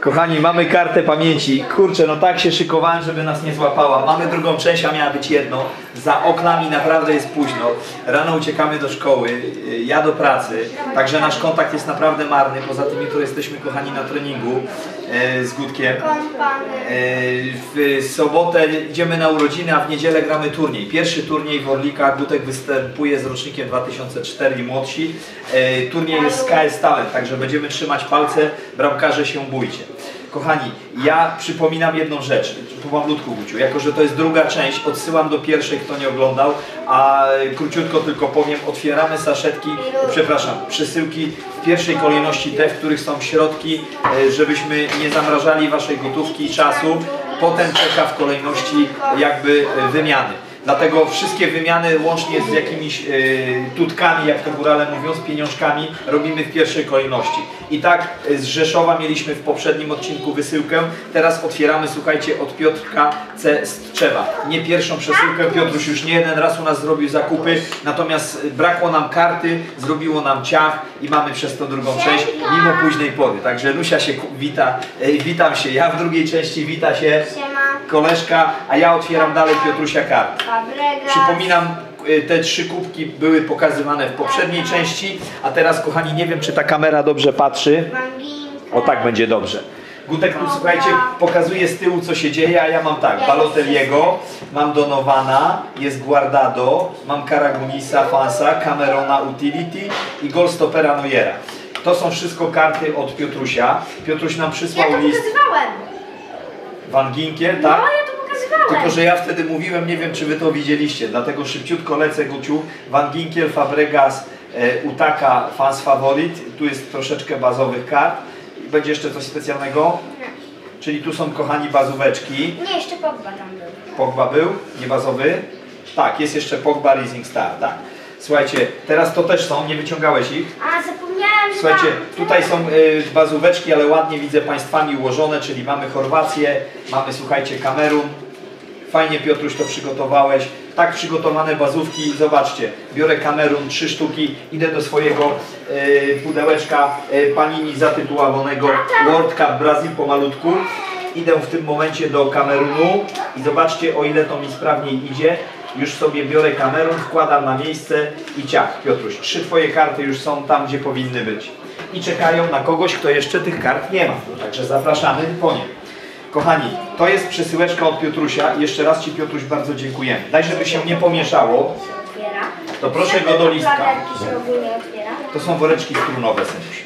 Kochani, mamy kartę pamięci. Kurczę, no tak się szykowałem, żeby nas nie złapała. Mamy drugą część, a miała być jedno. Za oknami naprawdę jest późno. Rano uciekamy do szkoły, y, ja do pracy. Także nasz kontakt jest naprawdę marny. Poza tym jutro jesteśmy, kochani, na treningu z Gutkiem. E, W sobotę idziemy na urodziny, a w niedzielę gramy turniej. Pierwszy turniej w Orlikach. Gutek występuje z rocznikiem 2004 i młodsi. E, Turniej jest z KS Talent, także będziemy trzymać palce. Bramkarze się bójcie. Kochani, ja przypominam jedną rzecz, pomalutku Guciu, jako że to jest druga część, odsyłam do pierwszej, kto nie oglądał, a króciutko tylko powiem, otwieramy saszetki, przepraszam, przesyłki w pierwszej kolejności te, w których są środki, e, żebyśmy nie zamrażali waszej gotówki i czasu, potem czeka w kolejności jakby wymiany. Dlatego wszystkie wymiany łącznie z jakimiś e, tutkami, jak to górale mówią, z pieniążkami robimy w pierwszej kolejności. I tak e, z Rzeszowa mieliśmy w poprzednim odcinku wysyłkę, teraz otwieramy, słuchajcie, od Piotrka C. z Tczewa. Nie pierwszą przesyłkę, Piotruś już nie jeden raz u nas zrobił zakupy, natomiast e, brakło nam karty, zrobiło nam ciach i mamy przez to drugą część, mimo późnej pory. Także Lusia się wita, witam się, ja w drugiej części wita się. Koleżka, a ja otwieram dalej Piotrusia kartę. Fabregas. Przypominam, y, te trzy kubki były pokazywane w poprzedniej części, a teraz kochani, nie wiem czy ta kamera dobrze patrzy. O tak będzie dobrze. Gutek tu słuchajcie, pokazuje z tyłu co się dzieje, a ja mam tak, Balotelliego, mam Donowana, jest Guardado, mam Karagunisa, Fansa, Camerona Utility i Golstopera Neuera. To są wszystko karty od Piotrusia. Piotruś nam Ja przysłał to list pokazywałem. Van Ginkiel, No, tak? ja to pokazywałem. Tylko, że ja wtedy mówiłem, nie wiem czy wy to widzieliście, dlatego szybciutko lecę Guciu. Van Ginkiel, Fabregas, e, Utaka, Fans Favorit. Tu jest troszeczkę bazowych kart. Będzie jeszcze coś specjalnego? Czyli tu są kochani bazóweczki. Nie, jeszcze Pogba tam był. Pogba był, nie bazowy. Tak, jest jeszcze Pogba Rising Star, tak. Słuchajcie, teraz to też są, nie wyciągałeś ich. A, zapomniałem, że Słuchajcie, tutaj są y, bazóweczki, ale ładnie widzę państwami ułożone, czyli mamy Chorwację, mamy słuchajcie Kamerun. Fajnie Piotruś to przygotowałeś. Tak przygotowane bazówki, zobaczcie, biorę Kamerun, trzy sztuki, idę do swojego y, pudełeczka y, panini zatytułowanego World Cup Brazil pomalutku. Idę w tym momencie do Kamerunu i zobaczcie o ile to mi sprawniej idzie. Już sobie biorę Kamerun, wkładam na miejsce i ciach, Piotruś. Trzy Twoje karty już są tam, gdzie powinny być. I czekają na kogoś, kto jeszcze tych kart nie ma. Także zapraszamy po nie. Kochani, to jest przesyłeczka od Piotrusia. Jeszcze raz Ci Piotruś bardzo dziękujemy. Daj, żeby się nie pomieszało. To proszę go do listka. To są woreczki strunowe, Sędziuś.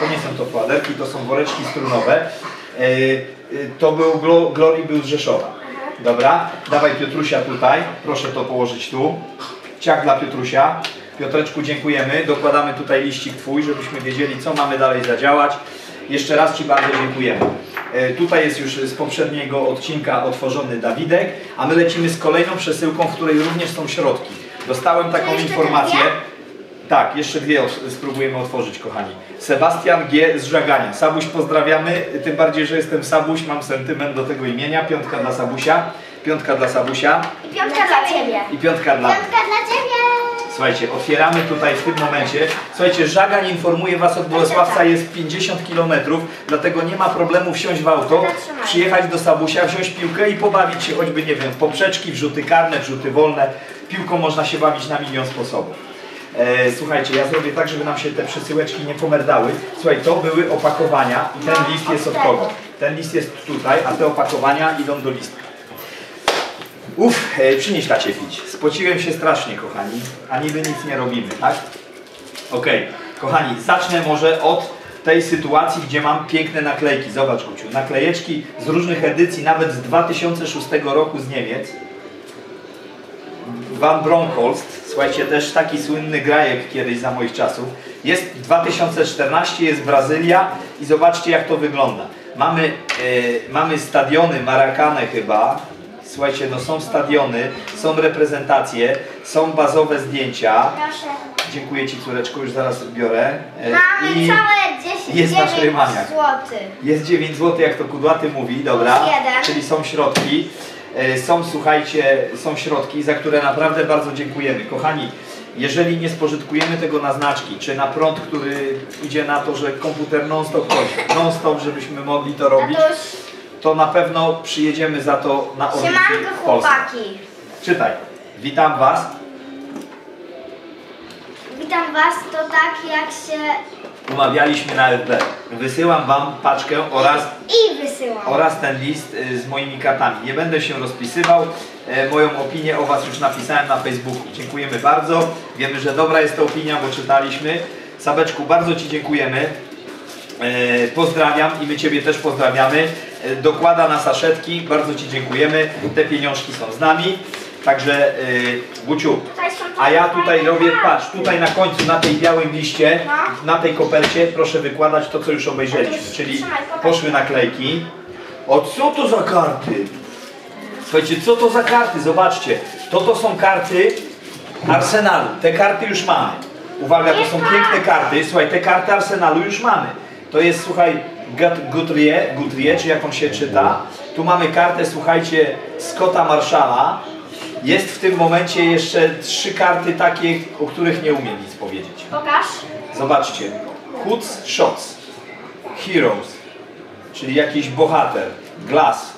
To nie są to pładerki, to są woreczki strunowe. E, e, to był Glo- Glory był z Rzeszowa. Dobra, dawaj Piotrusia tutaj. Proszę to położyć tu. Ciach dla Piotrusia. Piotreczku dziękujemy. Dokładamy tutaj liścik Twój, żebyśmy wiedzieli, co mamy dalej zadziałać. Jeszcze raz Ci bardzo dziękujemy. E, Tutaj jest już z poprzedniego odcinka otworzony Dawidek, a my lecimy z kolejną przesyłką, w której również są środki. Dostałem taką informację. Tak, jeszcze dwie spróbujemy otworzyć, kochani. Sebastian G. z Żagania. Sabuś pozdrawiamy, tym bardziej, że jestem Sabuś, mam sentyment do tego imienia. Piątka dla Sabusia, piątka dla Sabusia I piątka dla Ciebie. i piątka dla... Piątka dla Ciebie. Słuchajcie, otwieramy tutaj w tym momencie. Słuchajcie, Żagań informuje Was od Bolesławca jest 50 km, dlatego nie ma problemu wsiąść w auto, przyjechać do Sabusia, wziąć piłkę i pobawić się choćby, nie wiem, w poprzeczki, wrzuty karne, wrzuty wolne. Piłką można się bawić na milion sposobów. E, słuchajcie, ja zrobię tak, żeby nam się te przesyłeczki nie pomerdały. Słuchaj, to były opakowania i ten list jest od kogo? Ten list jest tutaj, a te opakowania idą do listka. Uff, e, przynieś tacie pić. Spociłem się strasznie, kochani, a niby nic nie robimy, tak? Okej, kochani, zacznę może od tej sytuacji, gdzie mam piękne naklejki. Zobacz, Kuciu, naklejeczki z różnych edycji, nawet z 2006 roku z Niemiec. Van Bronckhorst, słuchajcie, też taki słynny grajek kiedyś za moich czasów. Jest 2014, jest Brazylia i zobaczcie jak to wygląda. Mamy, e, mamy stadiony Maracane chyba. Słuchajcie, no są stadiony, są reprezentacje, są bazowe zdjęcia. Proszę. Dziękuję Ci córeczko, już zaraz biorę. E, Mamy i całe 10 jest nasz 9 rymaniak. złotych. Jest 9 zł, jak to kudłaty mówi, dobra. Plus jeden. Czyli są środki. E, Są, słuchajcie, są środki, za które naprawdę bardzo dziękujemy. Kochani, jeżeli nie spożytkujemy tego na znaczki, czy na prąd, który idzie na to, że komputer non-stop chodzi, non-stop, żebyśmy mogli to robić, to na pewno przyjedziemy za to na Orliki w Polsce. Czytaj. Witam Was. Witam was, to tak jak się... Umawialiśmy na FB. Wysyłam Wam paczkę oraz I wysyłam. oraz ten list y, z moimi kartami. Nie będę się rozpisywał. E, Moją opinię o Was już napisałem na Facebooku. Dziękujemy bardzo. Wiemy, że dobra jest to opinia, bo czytaliśmy. Sabeczku, bardzo Ci dziękujemy. E, Pozdrawiam i my Ciebie też pozdrawiamy. E, Dokłada na saszetki. Bardzo Ci dziękujemy. Te pieniążki są z nami. Także, e, Guciu, a ja tutaj robię, patrz, tutaj na końcu, na tej białym liście, No. na tej kopercie, proszę wykładać to, co już obejrzeliśmy. Czyli poszły naklejki. O co to za karty? Słuchajcie, co to za karty? Zobaczcie. To to są karty Arsenalu. Te karty już mamy. Uwaga, to są piękne karty. Słuchaj, te karty Arsenalu już mamy. To jest, słuchaj, Gut- Guthrie, Guthrie, czy jak on się czyta. Tu mamy kartę, słuchajcie, Scotta Marshalla. Jest w tym momencie jeszcze trzy karty takie, o których nie umiem nic powiedzieć. Pokaż. Zobaczcie. Hoods Shots. Heroes. Czyli jakiś bohater. Glass.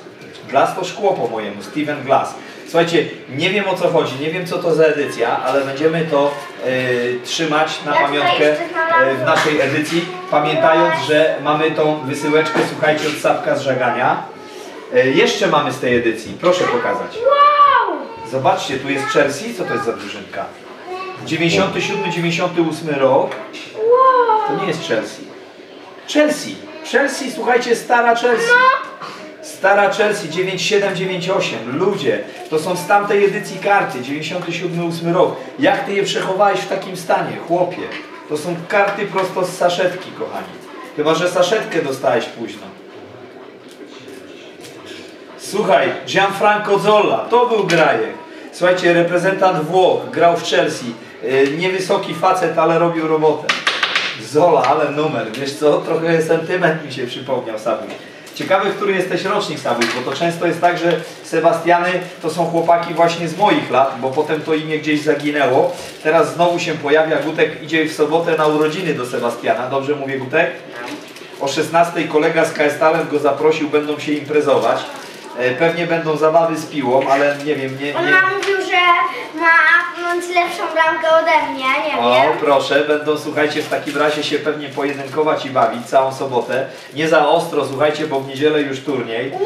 Glass to szkło po mojemu. Steven Glass. Słuchajcie, nie wiem o co chodzi, nie wiem co to za edycja, ale będziemy to e, trzymać na Ja pamiątkę e, w naszej edycji, pamiętając, że mamy tą wysyłeczkę, słuchajcie, od Sapka z żagania. E, jeszcze mamy z tej edycji, proszę pokazać. Zobaczcie, tu jest Chelsea, co to jest za drużynka? 97-98 rok, to nie jest Chelsea. Chelsea. Chelsea, słuchajcie, stara Chelsea. Stara Chelsea 9798. Ludzie, to są z tamtej edycji karty, 97-8 rok. Jak ty je przechowałeś w takim stanie, chłopie? To są karty prosto z saszetki, kochani. Chyba, że saszetkę dostałeś późno. Słuchaj, Gianfranco Zolla, to był grajek. Słuchajcie, reprezentant Włoch, grał w Chelsea. Yy, Niewysoki facet, ale robił robotę. Zola, ale numer. Wiesz co, trochę sentyment mi się przypomniał, Sabuś. Ciekawy, który jesteś rocznik, Sabuś, bo to często jest tak, że Sebastiany to są chłopaki właśnie z moich lat, bo potem to imię gdzieś zaginęło. Teraz znowu się pojawia, Gutek idzie w sobotę na urodziny do Sebastiana. Dobrze mówię, Gutek? O 16 kolega z KS Talent go zaprosił, będą się imprezować. E, Pewnie będą zabawy z piłą, ale nie wiem, nie... On nie... nam mówił, że ma lepszą bramkę ode mnie, nie O, wiem. proszę, będą, słuchajcie, w takim razie się pewnie pojedynkować i bawić całą sobotę. Nie za ostro, słuchajcie, bo w niedzielę już turniej. Wow!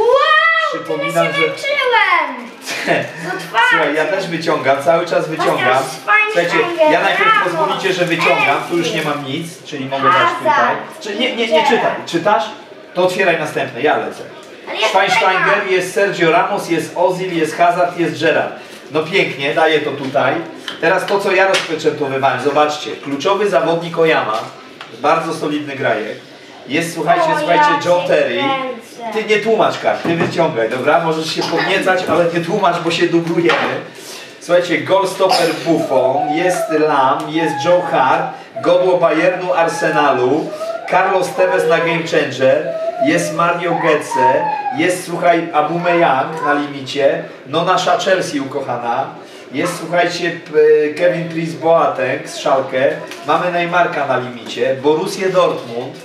Przypominam, się że- męczyłem! Słuchaj, ja też wyciągam, cały czas wyciągam. Słuchajcie, ja najpierw pozwolicie, że wyciągam, tu już nie mam nic, czyli mogę dać tutaj. Czy nie, nie, nie czytaj. Czytasz? To otwieraj następne, ja lecę. Schweinsteiger, jest Sergio Ramos, jest Ozil, jest Hazard, jest Gerrard. No pięknie, daję to tutaj. Teraz to, co ja rozpieczętowywałem, zobaczcie. Kluczowy zawodnik Oyama, bardzo solidny grajek. Jest, słuchajcie, O, słuchajcie, ja Joe Terry. Ty nie tłumacz kart, ty wyciągaj, dobra? Możesz się podniecać, ale nie tłumacz, bo się dublujemy. Słuchajcie, goalstopper Buffon, jest Lam, jest Joe Hart, godło Bayernu Arsenalu, Carlos Tevez na Game Changer, jest Mario Götze, jest, słuchaj, Aubameyang na limicie, no nasza Chelsea ukochana, jest, słuchajcie, Kevin Prince Boateng z Schalke, mamy Neymarka na limicie, Borussia Dortmund,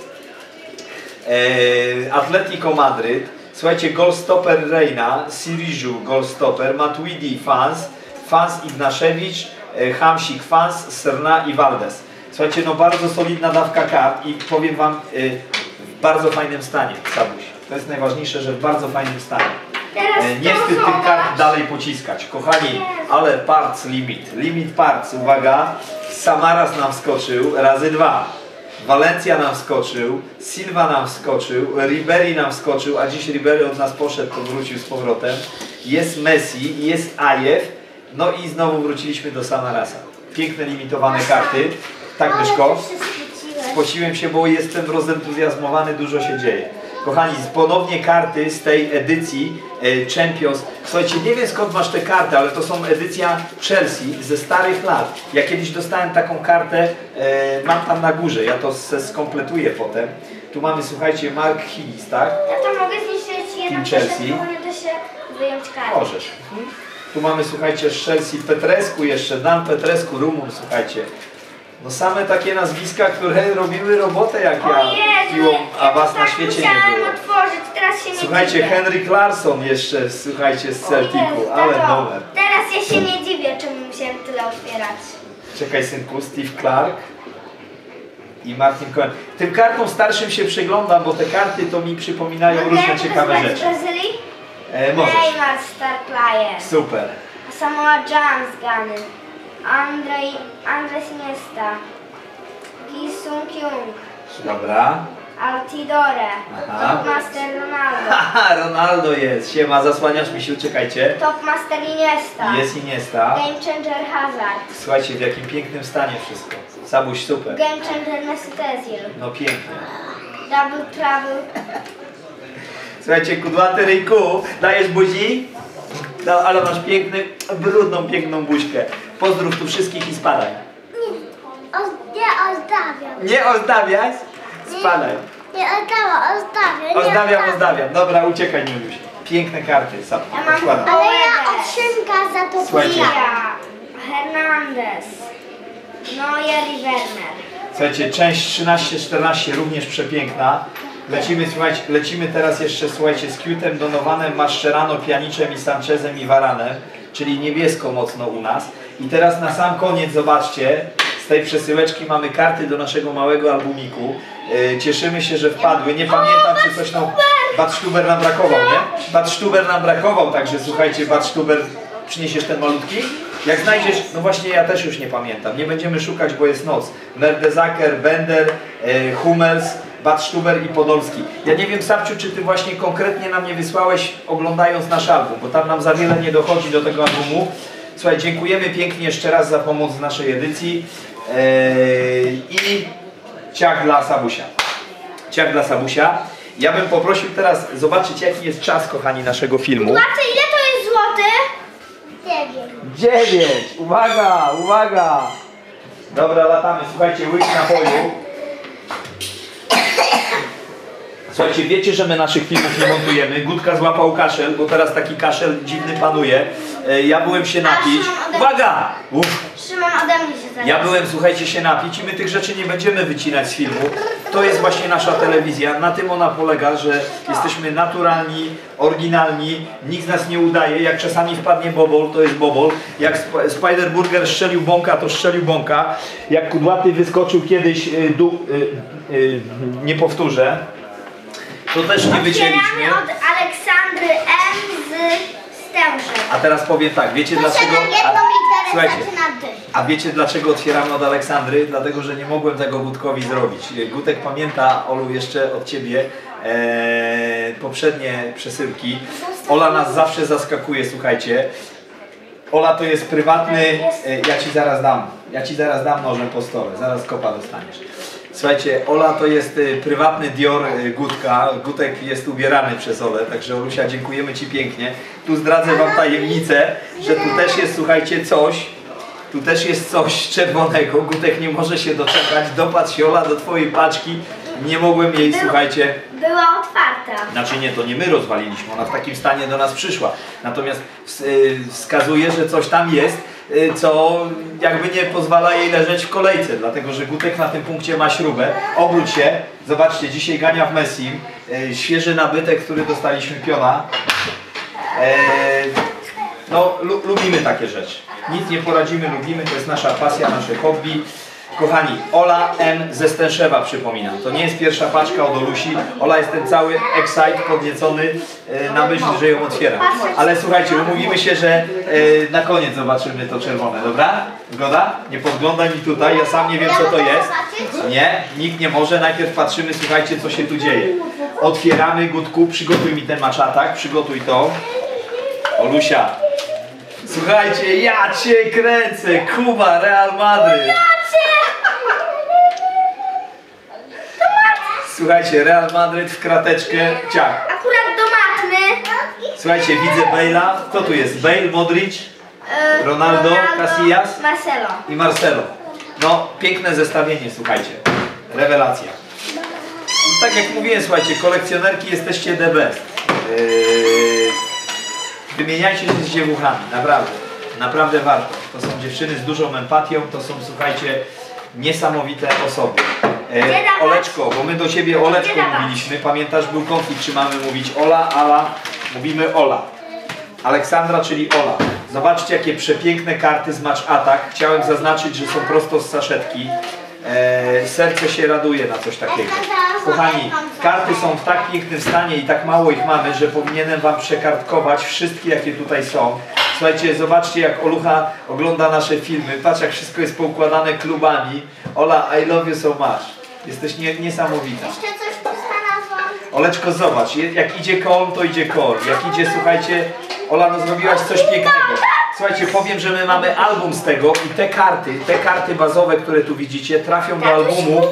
e, Atletico Madryt, słuchajcie, goalstopper Reina, Siriżu goalstopper, Matuidi Fans, Fans Ignaszewicz, e, Hamsik Fans, Serna i Valdes. Słuchajcie, no bardzo solidna dawka kart i powiem Wam e, bardzo fajnym stanie, Sabuś. To jest najważniejsze, że w bardzo fajnym stanie. E, Nie wstyd tych kart dalej pociskać. Kochani, ale parts limit. Limit parts, uwaga. Samaras nam wskoczył razy dwa. Valencia nam wskoczył, Silva nam wskoczył, Ribery nam wskoczył, a dziś Ribery od nas poszedł, to wrócił z powrotem. Jest Messi, jest Ajew, no i znowu wróciliśmy do Samarasa. Piękne limitowane karty. Tak, Ale Myszko? Ty się bo jestem rozentuzjazmowany, dużo się dzieje. Kochani, ponownie karty z tej edycji e, Champions. Słuchajcie, nie wiem skąd masz te karty, ale to są edycja Chelsea ze starych lat. Ja kiedyś dostałem taką kartę, e, mam tam na górze, ja to se skompletuję potem. Tu mamy, słuchajcie, Mark Hillis, tak? Ja to mogę zniszczyć Team Chelsea. się wyjąć karty. Możesz. Tu mamy, słuchajcie, z Chelsea Petrescu jeszcze, Dan Petrescu, Rumun, słuchajcie. No same takie nazwiska, które robiły robotę jak ja piłą, a ja was to na tak świecie nie było. otworzyć, teraz się nie Słuchajcie, dziwię. Henryk Larsson jeszcze, słuchajcie, z Celticu, ale tato, numer. Teraz ja się nie dziwię, czemu musiałem tyle otwierać. Czekaj synku, Steve Clark i Martin Cohen. Tym kartom starszym się przyglądam, bo te karty to mi przypominają Mogę różne ciekawe nazywać z rzeczy. Brazylii? E, możesz. Neymar Star Player. Super. Samoa James Gany. Andrzej, Andrzej Iniesta. Ki Sung Kyung. Dobra. Altidore. Aha. Topmaster Ronaldo. Haha, Ronaldo jest. Siema, zasłaniasz mi się, czekajcie. Topmaster Iniesta. Jest Iniesta. Game Changer Hazard. Słuchajcie, w jakim pięknym stanie wszystko. Sabuś, super. Game Changer Mesut Özil. No pięknie. Double Trouble. Słuchajcie, kudłaty ryjku, dajesz buzi? No, ale masz piękny, brudną, piękną buźkę. Pozdrów tu wszystkich i spadaj. nie ozdawiam. Nie ozdawiaj, spadaj. Nie ozdawiam, ozdawiam. Ozdawiam, ozdawiam. Dobra, uciekaj, Niuniuś. Piękne karty, sam Ja mam. Ale ja od za to Słuchajcie. Hernandez, Werner. Słuchajcie, część 13-14 również przepiękna. Lecimy, słuchajcie, lecimy teraz jeszcze, słuchajcie, z Cutem, Donowanem, Mascherano, Pianiczem i Sanchezem i Varanem, czyli niebiesko mocno u nas. I teraz na sam koniec, zobaczcie, z tej przesyłeczki mamy karty do naszego małego albumiku. Yy, cieszymy się, że wpadły. Nie pamiętam, czy coś nam... Badsztuber nam brakował, nie? Badsztuber nam brakował, także słuchajcie, Badsztuber, przyniesiesz ten malutki? Jak znajdziesz, no właśnie ja też już nie pamiętam, nie będziemy szukać, bo jest noc. Merdezaker, Bender, e, Hummels, Badsztuber i Podolski. Ja nie wiem, Sapciu, czy ty właśnie konkretnie nam nie wysłałeś, oglądając nasz album, bo tam nam za wiele nie dochodzi do tego albumu. Słuchaj, dziękujemy pięknie jeszcze raz za pomoc w naszej edycji e, i ciach dla Sabusia. Ciach dla Sabusia. Ja bym poprosił teraz zobaczyć, jaki jest czas, kochani, naszego filmu. Patrzcie, ile to jest złotych? Nie wiem. Dziewięć! Uwaga, uwaga! Dobra, latamy. Słuchajcie, łyk napoju. ああ。Słuchajcie, wiecie, że my naszych filmów nie montujemy. Gutka złapał kaszel, bo teraz taki kaszel dziwny panuje. E, Ja byłem się napić. Uwaga! Uff. Szymon ode mnie się. Ja byłem, słuchajcie, się napić i my tych rzeczy nie będziemy wycinać z filmu. To jest właśnie nasza telewizja. Na tym ona polega, że jesteśmy naturalni, oryginalni, nikt z nas nie udaje. Jak czasami wpadnie bobol, to jest bobol. Jak Sp- Spider-Burger strzelił bąka, to strzelił bąka. Jak kudłaty wyskoczył kiedyś, y, du, y, y, nie powtórzę, to też nie wycięliśmy. Otwieramy od Aleksandry M z Stężem. A teraz powiem tak, wiecie dlaczego... Słuchajcie, A wiecie dlaczego otwieramy od Aleksandry? Dlatego, że nie mogłem tego Gutkowi zrobić. Gutek pamięta, Olu, jeszcze od Ciebie e, poprzednie przesyłki. Ola nas zawsze zaskakuje, słuchajcie. Ola to jest prywatny, e, ja Ci zaraz dam, ja Ci zaraz dam nożem po stole, zaraz kopa dostaniesz. Słuchajcie, Ola to jest e, prywatny Dior e, Gutka, Gutek jest ubierany przez Olę, także Olusia dziękujemy Ci pięknie. Tu zdradzę Wam tajemnicę, że tu też jest, słuchajcie, coś, tu też jest coś czerwonego, Gutek nie może się doczekać, dopatrz się Ola do Twojej paczki, nie mogłem jej, słuchajcie, Była otwarta. znaczy nie, to nie my rozwaliliśmy, ona w takim stanie do nas przyszła. Natomiast y, wskazuje, że coś tam jest, y, co jakby nie pozwala jej leżeć w kolejce, dlatego że Gutek na tym punkcie ma śrubę. Obróć się, zobaczcie, dzisiaj gania w Messim, y, świeży nabytek, który dostaliśmy piona. E, no, lu lubimy takie rzeczy. Nic nie poradzimy, lubimy, to jest nasza pasja, nasze hobby. Kochani, Ola M ze Stęszewa przypominam. To nie jest pierwsza paczka od Olusi. Ola jest ten cały excite, podniecony e, na myśl, że ją otwiera. Ale słuchajcie, umówimy się, że e, na koniec zobaczymy to czerwone, dobra? Zgoda? Nie podglądaj mi tutaj, ja sam nie wiem co to jest. Nie, nikt nie może. Najpierw patrzymy, słuchajcie, co się tu dzieje. Otwieramy, Gutku, przygotuj mi ten maczatak, przygotuj to. Olusia. Słuchajcie, ja cię kręcę, Kuba, Real Madryt. Słuchajcie, Real Madryt w krateczkę, ciach. Akurat do matmy. Słuchajcie, widzę Bale'a. Kto tu jest? Bale, Modric E, Ronaldo, Casillas? Marcelo. i Marcelo. No, piękne zestawienie, słuchajcie. Rewelacja. No, tak jak mówiłem, słuchajcie, kolekcjonerki jesteście the best. Yy, Wymieniajcie się z dziewuchami, naprawdę. Naprawdę warto. To są dziewczyny z dużą empatią, to są, słuchajcie, niesamowite osoby. E? Oleczko, bo my do ciebie Oleczko mówiliśmy. Pamiętasz, był konflikt, czy mamy mówić Ola, Ala. Mówimy Ola. Aleksandra, czyli Ola. Zobaczcie, jakie przepiękne karty z Match Attack. Chciałem zaznaczyć, że są prosto z saszetki. E, serce się raduje na coś takiego. Kochani, karty są w tak pięknym stanie i tak mało ich mamy, że powinienem Wam przekartkować wszystkie, jakie tutaj są. Słuchajcie, zobaczcie, jak Olucha ogląda nasze filmy. Patrz, jak wszystko jest poukładane klubami. Ola, I love you so much. Jesteś nie, niesamowita. Jeszcze coś tu znalazłam. Oleczko, zobacz, jak idzie kol, to idzie kol. Jak idzie, słuchajcie, Ola, no zrobiłaś coś pięknego. Słuchajcie, powiem, że my mamy album z tego i te karty, te karty bazowe, które tu widzicie, trafią do Tatuś albumu.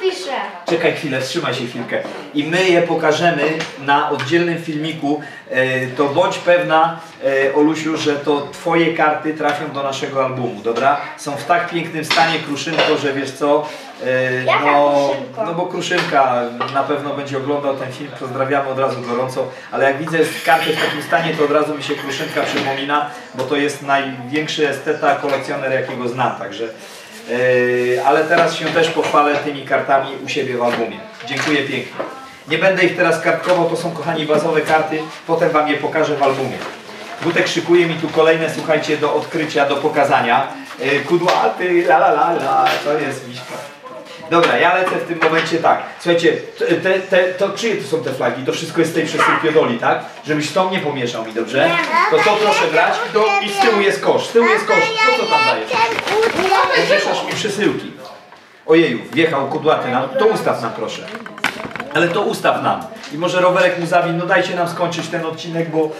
Pisze. Czekaj chwilę, wstrzymaj się chwilkę. I my je pokażemy na oddzielnym filmiku. E, To bądź pewna, e, Olusiu, że to Twoje karty trafią do naszego albumu, dobra? Są w tak pięknym stanie, Kruszynko, że wiesz co? e, No, no bo Kruszynka na pewno będzie oglądał ten film, pozdrawiamy od razu gorąco, ale jak widzę kartę w takim stanie, to od razu mi się Kruszynka przypomina, bo to jest największy esteta, kolekcjoner jakiego znam, także... Yy, ale teraz się też pochwalę tymi kartami u siebie w albumie. Dziękuję pięknie. Nie będę ich teraz kartkował, to są kochani bazowe karty, potem Wam je pokażę w albumie. Gutek szykuje mi tu kolejne, słuchajcie, do odkrycia, do pokazania. Yy, kudłaty, la la la la, to jest miśka. Dobra, ja lecę w tym momencie tak. Słuchajcie, te, te, to czyje to są te flagi? To wszystko jest z tej przesyłki doli, tak? Żebyś tą nie pomieszał mi, dobrze? To to proszę brać i, do, i z tyłu jest kosz. Z tyłu jest kosz. Co to tam dajesz? Pomieszasz mi przesyłki. Ojeju, wjechał kudłaty nam. To ustaw nam proszę. Ale to ustaw nam. I może rowerek mu zawin. No dajcie nam skończyć ten odcinek, bo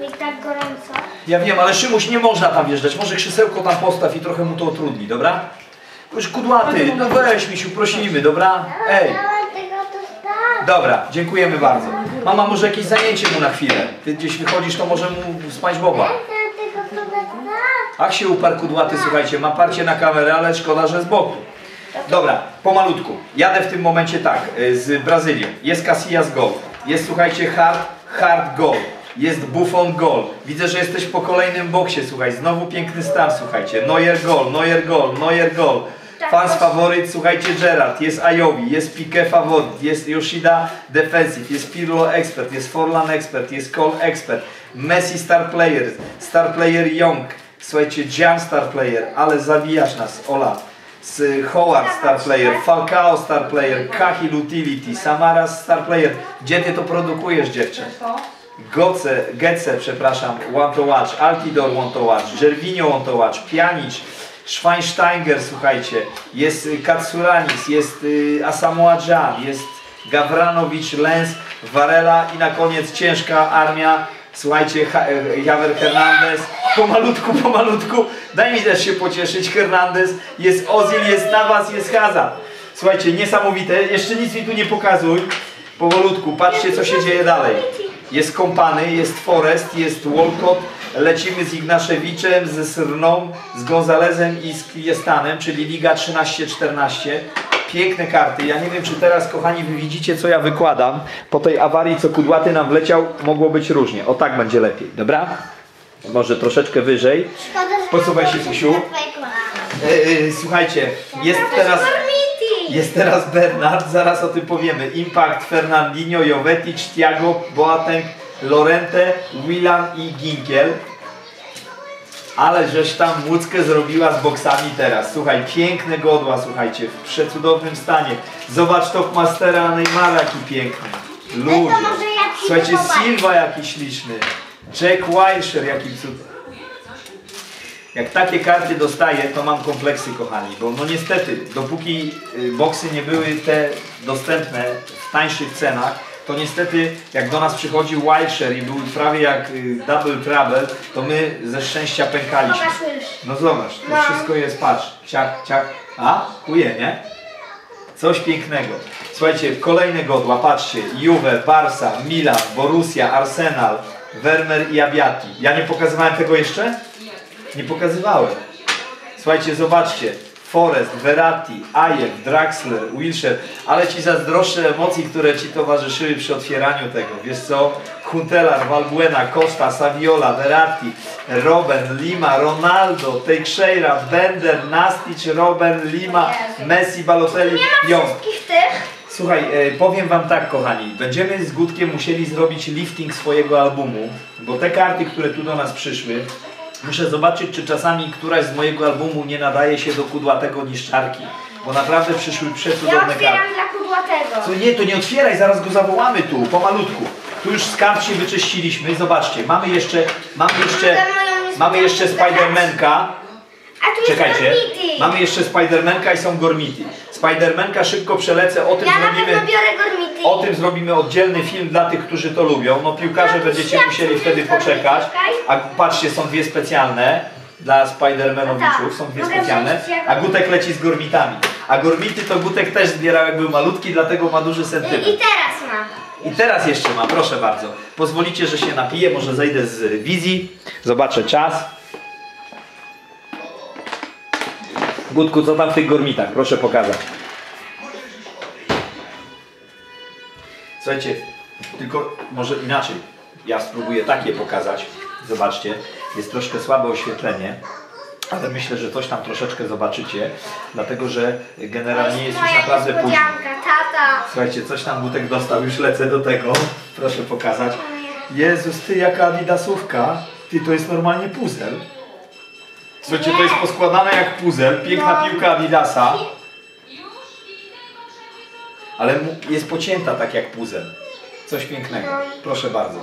Mi tak gorąco. ja wiem, ale Szymuś nie można tam wjeżdżać. Może krzesełko tam postaw i trochę mu to utrudni, dobra? Już kudłaty, no weź misiu, prosimy, dobra? Ej. Dobra, dziękujemy bardzo. Mama, może jakieś zajęcie mu na chwilę. Ty gdzieś wychodzisz, to może mu spać Boba. Ach się uparł kudłaty, słuchajcie, ma parcie na kamerę, ale szkoda, że z boku. Dobra, pomalutku. Jadę w tym momencie tak, y, z Brazylią. Jest Casillas Gol. Jest, słuchajcie, Hard, Hard Gol. Jest Buffon Gol. Widzę, że jesteś po kolejnym boksie, słuchaj. Znowu piękny stan, słuchajcie. Neuer Gol, Neuer Gol, Neuer Gol. Fans faworyt, słuchajcie, Gerard, jest Ayowi, jest Piqué faworyt, jest Yoshida defensive, jest Pirlo expert, jest Forlan expert, jest Cole expert, Messi star player, star player Young, słuchajcie, Jan star player, ale zabijasz nas, Ola. Z Howard star player, Falcao star player, Cahill utility, Samaras star player. Gdzie ty to produkujesz, dziewczę? Goce, Gece, przepraszam, want to watch, Altidor want to watch, Gervinho want to watch, Pjanic, Schweinsteiger, słuchajcie, jest y, Katsuranis, jest y, Asamoah Gyan, jest Gawranowicz, Lens, Varela i na koniec ciężka armia, słuchajcie, ha, y, Javier Hernandez, pomalutku, pomalutku, daj mi też się pocieszyć, Hernandez, jest Ozil, jest Navas, jest Hazard. Słuchajcie, niesamowite, jeszcze nic mi tu nie pokazuj, powolutku, patrzcie co się dzieje dalej. Jest Kompany, jest Forest, jest Walcott, lecimy z Ignaszewiczem, ze Srną, z Gonzalezem i z Kiestanem, czyli Liga 13-14. Piękne karty. Ja nie wiem, czy teraz, kochani, wy widzicie, co ja wykładam. Po tej awarii, co kudłaty nam wleciał, mogło być różnie. O tak będzie lepiej, dobra? Może troszeczkę wyżej. Posuwaj się, twoje kolana. Yy, słuchajcie, jest teraz... Jest teraz Bernard, zaraz o tym powiemy. Impact, Fernandinho, Jovetic, Thiago, Boateng, Lorente, Willan i Ginkiel. Ale żeś tam łódzkę zrobiła z boksami teraz. Słuchaj, piękne godła, słuchajcie, w przecudownym stanie. Zobacz top mastera Neymara, jaki piękny. Ludzie. Słuchajcie. Silva jaki śliczny. Jack Wilshere, jaki cud. Jak takie karty dostaję, to mam kompleksy, kochani, bo no niestety, dopóki y, boksy nie były te dostępne w tańszych cenach, to niestety jak do nas przychodził Wilshire i był prawie jak y, Double Trouble, to my ze szczęścia pękaliśmy. Już. No zobacz, to No. wszystko jest, patrz, ciach, ciach, a, kuje, nie? Coś pięknego. Słuchajcie, kolejne godła, patrzcie, Juve, Barca, Milan, Borussia, Arsenal, Werner i Abiati. Ja nie pokazywałem tego jeszcze? Nie pokazywałem. Słuchajcie, zobaczcie. Forest, Verratti, Ajew, Draxler, Wilshere, ale ci zazdroszczę emocji, które ci towarzyszyły przy otwieraniu tego. Wiesz co? Huntelar, Valbuena, Costa, Saviola, Verratti, Robben, Lima, Ronaldo, Teixeira, Bender, Nastic, Robben, Lima, Messi, Balotelli, tych. Słuchaj, e, powiem wam tak kochani, będziemy z Gutkiem musieli zrobić lifting swojego albumu, bo te karty, które tu do nas przyszły, muszę zobaczyć, czy czasami któraś z mojego albumu nie nadaje się do kudłatego niszczarki, bo naprawdę przyszły Ja przecudowne karty. otwieram dla kudłatego. Co nie, to nie otwieraj, zaraz go zawołamy tu, pomalutku. Tu już z kart się wyczyściliśmy, zobaczcie, mamy jeszcze, mamy jeszcze, mamy jeszcze Spidermanka, A tu jest czekajcie, Gormity. mamy jeszcze Spidermanka i są Gormity. Spidermanka szybko przelecę, o tym Ja zrobimy... O tym zrobimy oddzielny film dla tych, którzy to lubią. No piłkarze No będziecie musieli wtedy poczekać. A patrzcie, są dwie specjalne dla Spidermanowiczów, są dwie Mogę specjalne, a Gutek leci z gormitami. A gormity to Gutek też zbierał jak był malutki, dlatego ma duży sentyment. I teraz mam. I teraz jeszcze ma, proszę bardzo. Pozwolicie, że się napiję, może zejdę z wizji, zobaczę czas. Gutku, co tam w tych gormitach? Proszę pokazać. Słuchajcie, tylko może inaczej. Ja spróbuję takie pokazać. Zobaczcie, jest troszkę słabe oświetlenie, ale myślę, że coś tam troszeczkę zobaczycie, dlatego że generalnie jest już naprawdę późno. tata. Słuchajcie, coś tam Gutek dostał, już lecę do tego. Proszę pokazać. Jezus, ty jaka adidasówka. Ty, to jest normalnie puzzle. Słuchajcie, to jest poskładane jak puzzle. Piękna No. piłka Adidasa. Ale jest pocięta tak jak puzzle. Coś pięknego. Proszę bardzo.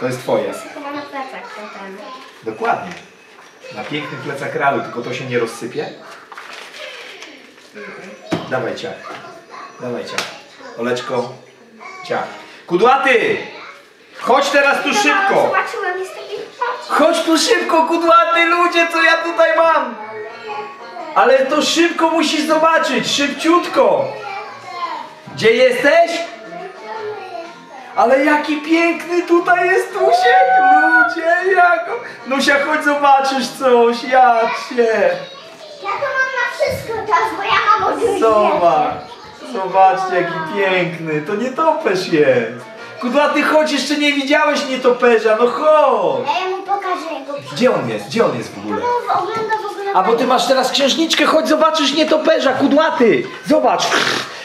To jest twoje. Chyba na plecach. Dokładnie. Na pięknych plecach ralu, tylko to się nie rozsypie. Dawaj ciach. Dawaj ciach. Oleczko. Ciach. Kudłaty! Chodź teraz tu szybko! Zobaczyłem, jest taki patrz. Chodź tu szybko, kudłaty ludzie, co ja tutaj mam! Ale to szybko musisz zobaczyć, szybciutko! Gdzie jesteś? Ale jaki piękny tutaj jest Tusiek, ludzie, jak... Nusia, chodź zobaczysz coś, ja cię. Ja to mam na wszystko czas, bo ja mam od Zobacz, zobaczcie jaki piękny, to nietoperz jest. Kudłaty, chodź, jeszcze nie widziałeś nietoperza, no chodź. Pokażę. Gdzie on jest? Gdzie on jest w ogóle? No, ogląda w ogóle... A bo ty masz teraz księżniczkę, chodź zobaczysz nietoperza, kudłaty! Zobacz!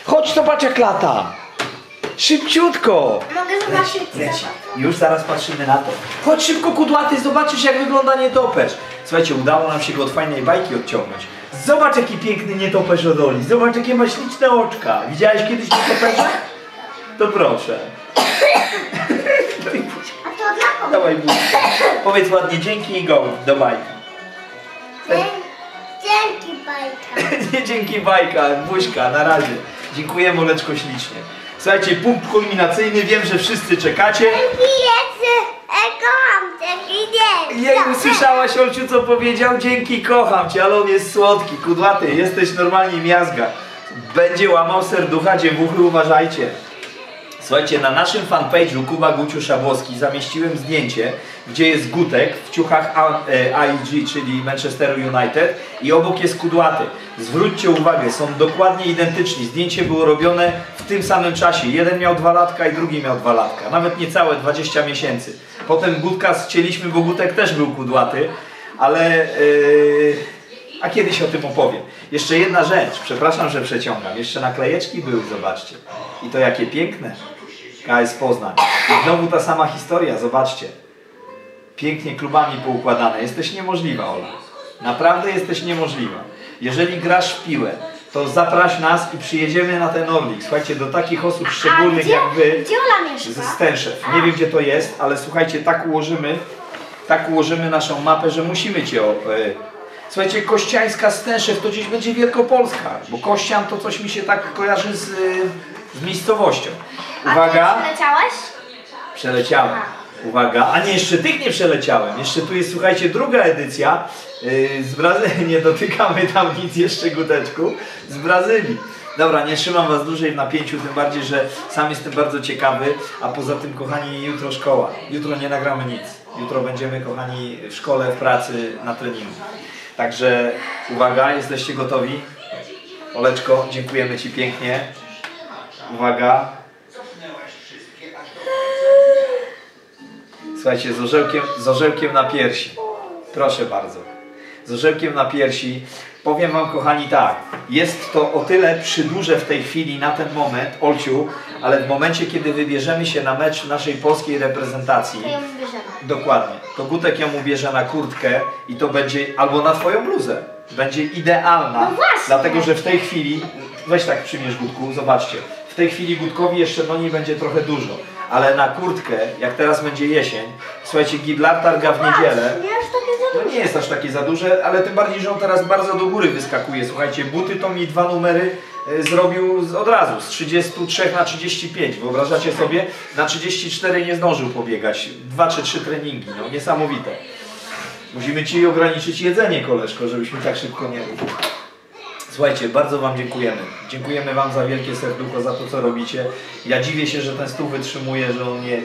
Chodź zobacz jak lata! Szybciutko! Mogę zobaczyć. Leci. Już zaraz patrzymy na to. Chodź szybko kudłaty, zobaczysz jak wygląda nietoperz. Słuchajcie, udało nam się go od fajnej bajki odciągnąć. Zobacz jaki piękny nietoperz odoli. Zobacz jakie ma śliczne oczka. Widziałeś kiedyś nietoperza? To proszę. Dawaj buźkę. Powiedz ładnie dzięki i go do bajki. Dzięki, bajka. Nie dzięki bajka, buźka, na razie. Dziękuję Moleczko ślicznie. Słuchajcie, punkt kulminacyjny, wiem, że wszyscy czekacie. E. Jej, usłyszałaś Olciu, co powiedział? Dzięki, kocham cię, ale on jest słodki, kudłaty, jesteś normalnie miazga. Będzie łamał serducha, dziewuchy, uważajcie. Słuchajcie, na naszym fanpage'u Kuba Guciu Szabłowski zamieściłem zdjęcie, gdzie jest Gutek w ciuchach A- e, czyli Manchester United i obok jest Kudłaty. Zwróćcie uwagę, są dokładnie identyczni. Zdjęcie było robione w tym samym czasie. Jeden miał dwa latka i drugi miał dwa latka. Nawet niecałe 20 miesięcy. Potem Gutka ścięliśmy, bo Gutek też był Kudłaty, ale... Yy... A kiedyś o tym opowiem. Jeszcze jedna rzecz, przepraszam, że przeciągam. Jeszcze naklejeczki były, zobaczcie. I to jakie piękne. KS Poznań. I znowu ta sama historia, zobaczcie. Pięknie klubami poukładane. Jesteś niemożliwa, Ola. Naprawdę jesteś niemożliwa. Jeżeli grasz w piłę, to zapraś nas i przyjedziemy na ten Orlik. Słuchajcie, do takich osób szczególnych gdzie, jak wy Gdzie Ola mieszka? ze Stęszew. Nie wiem gdzie to jest, ale słuchajcie, tak ułożymy, tak ułożymy naszą mapę, że musimy cię. O, e, Słuchajcie, Kościańska Stęszew to gdzieś będzie Wielkopolska, bo Kościan to coś mi się tak kojarzy z, e, z miejscowością. Uwaga, A ty leciałeś? przeleciałem. Uwaga, a nie, jeszcze tych nie przeleciałem. Jeszcze tu jest, słuchajcie, druga edycja yy, z Brazylii. Nie dotykamy tam nic jeszcze guteczku. Z Brazylii. Dobra, nie trzymam Was dłużej w napięciu, tym bardziej, że sam jestem bardzo ciekawy. A poza tym, kochani, jutro szkoła. Jutro nie nagramy nic. Jutro będziemy, kochani, w szkole, w pracy, na treningu. Także uwaga, jesteście gotowi? Oleczko, dziękujemy Ci pięknie. Uwaga. Słuchajcie, z orzełkiem, z orzełkiem na piersi. Proszę bardzo. Z orzełkiem na piersi. Powiem Wam, kochani, tak. Jest to o tyle przyduże w tej chwili, na ten moment, Olciu, ale w momencie, kiedy wybierzemy się na mecz naszej polskiej reprezentacji, To ją bierzemy. Dokładnie. To Gutek ją ubierze na kurtkę i to będzie albo na twoją bluzę. Będzie idealna. No właśnie. Dlatego, że w tej chwili, weź tak przymierz Gutku, zobaczcie. W tej chwili Gutkowi jeszcze no nie będzie trochę dużo. Ale na kurtkę, jak teraz będzie jesień, słuchajcie, Gidlar targa w niedzielę. Nie aż takie za No nie jest aż takie za duże, ale tym bardziej, że on teraz bardzo do góry wyskakuje. Słuchajcie, buty to mi dwa numery e, zrobił od razu, z 33 na 35. Wyobrażacie sobie? Na 34 nie zdążył pobiegać. Dwa czy trzy treningi, no niesamowite. Musimy Ci ograniczyć jedzenie, koleżko, żebyśmy tak szybko nie... Słuchajcie, bardzo Wam dziękujemy. Dziękujemy Wam za wielkie serducho, za to, co robicie. Ja dziwię się, że ten stół wytrzymuje, że on nie,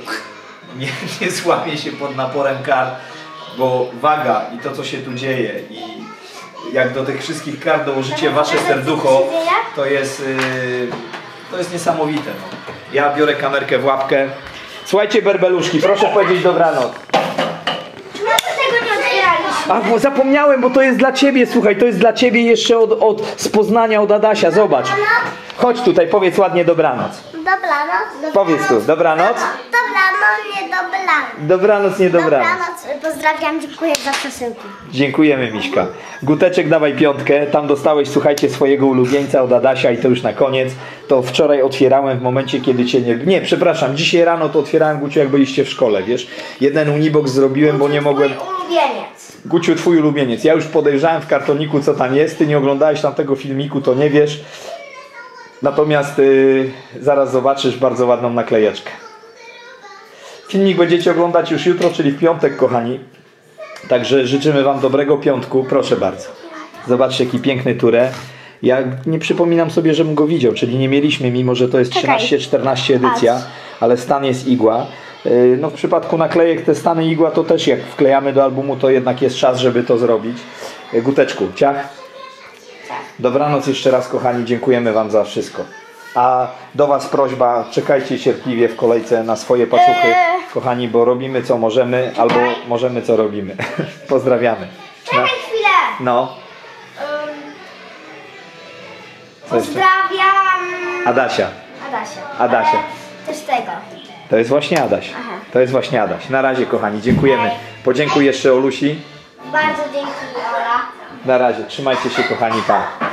nie, nie złamie się pod naporem kar, bo waga i to, co się tu dzieje i jak do tych wszystkich kar dołożycie Wasze serducho, to jest, yy, to jest niesamowite. No. Ja biorę kamerkę w łapkę. Słuchajcie, berbeluszki, proszę powiedzieć dobranoc. Czemu tego nie otwieraliśmy? A, bo zapomniałem, bo to jest dla ciebie, słuchaj, to jest dla ciebie jeszcze od, od z Poznania, od Adasia, zobacz. Chodź tutaj, powiedz ładnie dobranoc. Dobranoc. Powiedz tu, dobranoc. Dobranoc, nie dobranoc. Dobranoc, nie dobranoc. Dobranoc. Pozdrawiam, dziękuję za przesyłki. Dziękujemy, Miśka. Guteczek, dawaj piątkę. Tam dostałeś, słuchajcie, swojego ulubieńca od Adasia i to już na koniec. To wczoraj otwierałem w momencie, kiedy cię nie... Nie, przepraszam, dzisiaj rano to otwierałem, Guciu, jak byliście w szkole, wiesz? Jeden unibox zrobiłem, bo nie mogłem... Ulubieniec. Guciu, twój ulubieniec. Ja już podejrzałem w kartoniku, co tam jest. Ty nie oglądałeś tam tego filmiku, to nie wiesz. Natomiast y, zaraz zobaczysz bardzo ładną naklejeczkę. Filmik będziecie oglądać już jutro, czyli w piątek, kochani. Także życzymy Wam dobrego piątku. Proszę bardzo. Zobaczcie, jaki piękny turę. Ja nie przypominam sobie, żebym go widział, czyli nie mieliśmy, mimo że to jest Czekaj. 13-14 edycja, ale stan jest igła. Yy, No w przypadku naklejek te stany igła to też jak wklejamy do albumu, to jednak jest czas, żeby to zrobić. Yy, Guteczku, ciach. Dobranoc jeszcze raz, kochani, dziękujemy Wam za wszystko. A do Was prośba, czekajcie cierpliwie w kolejce na swoje paczuchy, Eee. kochani, bo robimy co możemy, albo możemy co robimy. Pozdrawiamy. No. Czekaj chwilę. no. Um, Co jeszcze? pozdrawiam Adasia. Adasia. Adasia. Ale Też tego. To jest właśnie Adaś. Aha. To jest właśnie Adaś. Na razie, kochani, dziękujemy. Podziękuj jeszcze Olusi. Bardzo dzięki Ola. Na razie, trzymajcie się, kochani, pa.